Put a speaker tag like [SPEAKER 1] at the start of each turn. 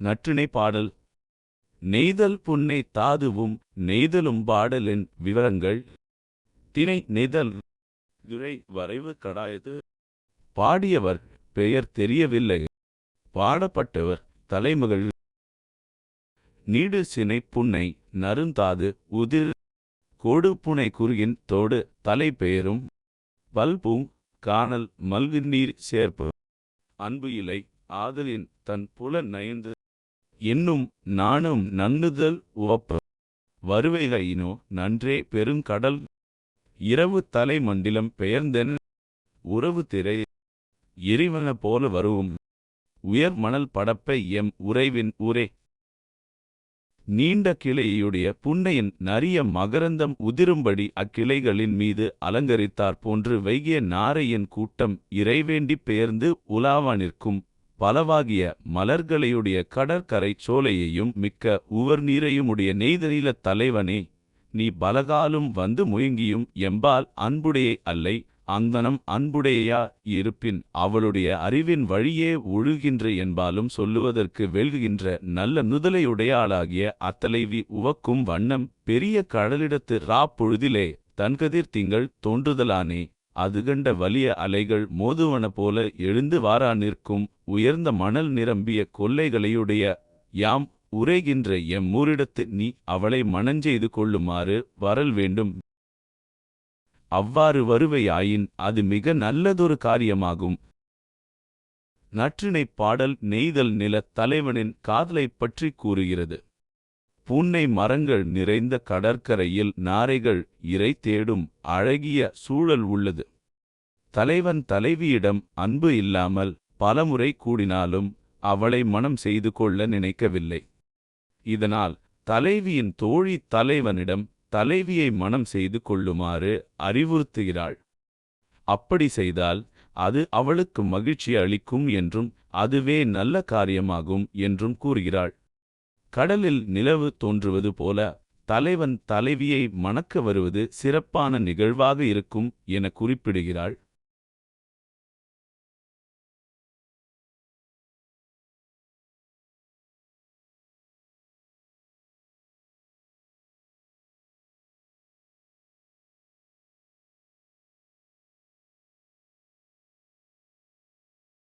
[SPEAKER 1] நற்றிணை பாடல். நெய்தல் புன்னை தாதுவும் நெய்தலும் பாடலின் விவரங்கள். திணை நெய்தல். துரை வரைவு கடாயது பாடியவர் பெயர் தெரியவில்லை. பாடப்பட்டவர் தலைமகள். நீடு சினை புன்னை நருந்தாது உதிர். கோடு புனை குறுகின் தோடு தலை பெயரும். பல்பூங் காணல் மல்கு நீர் சேர்ப்பு. அன்பு இலை ஆதலின் தன் புல நயந்து. என்னும் நாணம் நன்னுதல் உவப்ப. வருவைகையினோ நன்றே பெருங்கடல் இரவு தலை மண்டிலம் பெயர்ந்தென் உறவு திரை. எரிவன போல வருவும். உயர் மணல் படப்பை எம் உறைவின் ஊரே. நீண்ட கிளையுடைய புன்னையின் நரிய மகரந்தம் உதிரும்படி அக்கிளைகளின் மீது அலங்கரித்தார் போன்று வைகிய நாரையின் கூட்டம் இறைவேண்டிப் பெயர்ந்து உலாவா நிற்கும். பலவாகிய மலர்களையுடைய கடற்கரைச் சோலையையும் மிக்க உவர் நீரையுமுடைய நெய்தலில தலைவனே நீ பலகாலும் வந்து முயங்கியும் எம்பால் அன்புடையே அல்லை அந்தனம் அன்புடையா இருப்பின் அவளுடைய அறிவின் வழியே ஒழுகின்ற என்பாலும் சொல்லுவதற்கு வெல்குகின்ற நல்ல நுதலையுடையாளாகிய அத்தலைவி உவக்கும் வண்ணம் பெரிய கடலிடத்து ராப்பொழுதிலே தன்கதிர் திங்கள் தோன்றுதலானே. அது கண்ட வலிய அலைகள் மோதுவன போல எழுந்து வாரா நிற்கும் உயர்ந்த மணல் நிரம்பிய கொல்லைகளையுடைய யாம் உரைகின்ற எம்மூரிடத்து நீ அவளை மனஞ்செய்து கொள்ளுமாறு வரல் வேண்டும். அவ்வாறு வருவையாயின் அது மிக நல்லதொரு காரியமாகும். நற்றிணைப் பாடல் நெய்தல் நிலத் தலைவனின் காதலைப் பற்றி கூறுகிறது. பூன்னை மரங்கள் நிறைந்த கடற்கரையில் நாரைகள் இரை தேடும் அழகிய சூழல் உள்ளது. தலைவன் தலைவியிடம் அன்பு இல்லாமல் பலமுறை கூடினாலும் அவளை மனம் செய்து கொள்ள நினைக்கவில்லை. இதனால் தலைவியின் தோழி தலைவனிடம் தலைவியை மனம் செய்து கொள்ளுமாறு அறிவுறுத்துகிறாள். அப்படி செய்தால் அது அவளுக்கு மகிழ்ச்சி அளிக்கும் என்றும் அதுவே நல்ல காரியமாகும் என்றும் கூறுகிறாள். கடலில் நிலவு தோன்றுவது போல தலைவன் தலைவியை மணக்க வருவது சிறப்பான நிகழ்வாக இருக்கும் என குறிப்பிடுகிறாள்.